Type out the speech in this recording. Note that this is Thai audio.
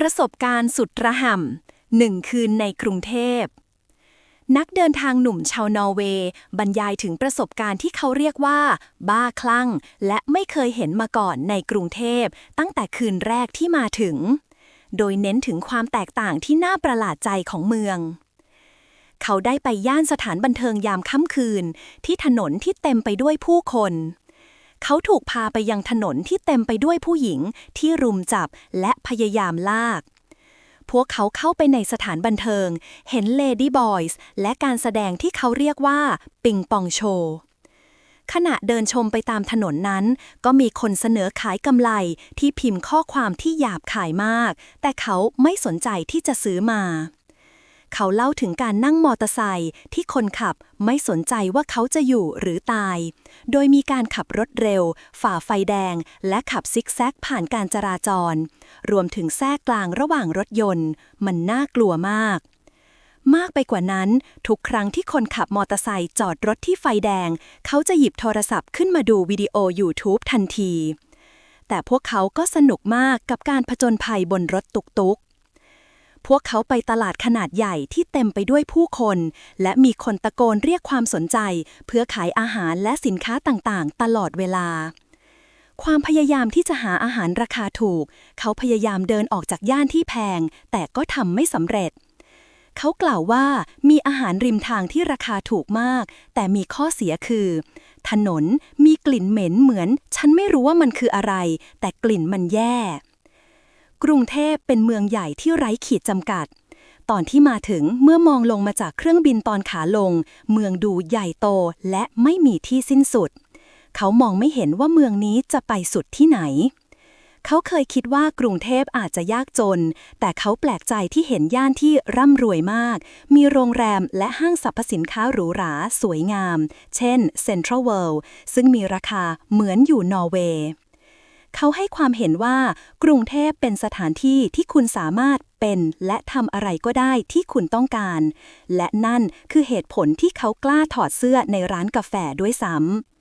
ประสบการณ์สุดระห่ำหนึ่งคืนในกรุงเทพ นักเดินทางหนุ่มชาวนอร์เวย์บรรยายถึงประสบการณ์ที่เขาเรียกว่า บ้าคลั่ง และไม่เคยเห็นมาก่อนในกรุงเทพ ตั้งแต่คืนแรกที่มาถึง โดยเน้นถึงความแตกต่างที่น่าประหลาดใจของเมือง เขาได้ไปย่านสถานบันเทิงยามค่ำคืน ที่ถนนที่เต็มไปด้วยผู้คน เขาถูกพาไปยังถนนที่เต็มไปด้วยผู้หญิงที่รุมจับและพยายามลาก พวกเขาเข้าไปในสถานบันเทิง เห็นเลดี้บอยส์และการแสดงที่เขาเรียกว่า ปิงปองโชว์ขณะเดินชมไปตามถนนนั้น ก็มีคนเสนอขายกำไรที่พิมพ์ข้อความที่หยาบขายมาก แต่เขาไม่สนใจที่จะซื้อมา เขาเล่าถึงการนั่งมอเตอร์ไซค์ที่คนขับไม่สนใจว่าเขาจะอยู่หรือตาย โดยมีการขับรถเร็ว ฝ่าไฟแดง และขับซิกแซกผ่านการจราจร รวมถึงแทรกกลางระหว่างรถยนต์ มันน่ากลัวมาก มากไปกว่านั้น ทุกครั้งที่คนขับมอเตอร์ไซค์จอดรถที่ไฟแดง เขาจะหยิบโทรศัพท์ขึ้นมาดูวิดีโอ YouTube ทันที แต่พวกเขาก็สนุกมากกับการผจญภัยบนรถตุกๆ พวกเขาไปตลาดขนาดใหญ่ที่เต็มไปด้วยผู้คน และมีคนตะโกนเรียกความสนใจ เพื่อขายอาหารและสินค้าต่างๆ ตลอดเวลา ความพยายามที่จะหาอาหารราคาถูก เขาพยายามเดินออกจากย่านที่แพง แต่ก็ทำไม่สำเร็จ เขากล่าวว่ามีอาหารริมทางที่ราคาถูกมาก แต่มีข้อเสียคือ ถนนมีกลิ่นเหม็นเหมือน ฉันไม่รู้ว่ามันคืออะไร แต่กลิ่นมันแย่ กรุงเทพเป็นเมืองใหญ่ที่ไร้ขีดจำกัด ตอนที่มาถึงเมื่อมองลงมาจากเครื่องบินตอนขาลง เมืองดูใหญ่โตและไม่มีที่สิ้นสุด เขามองไม่เห็นว่าเมืองนี้จะไปสุดที่ไหน เขาเคยคิดว่ากรุงเทพอาจจะยากจน แต่เขาแปลกใจที่เห็นย่านที่ร่ำรวยมาก มีโรงแรมและห้างสรรพสินค้าหรูหรา สวยงาม เช่น Central World ซึ่งมีราคาเหมือนอยู่นอร์เวย์ เขาให้ความเห็นว่ากรุงเทพเป็นสถานที่ที่คุณสามารถเป็นและทำอะไรก็ได้ที่คุณต้องการ และนั่นคือเหตุผลที่เขากล้าถอดเสื้อในร้านกาแฟด้วยซ้ำ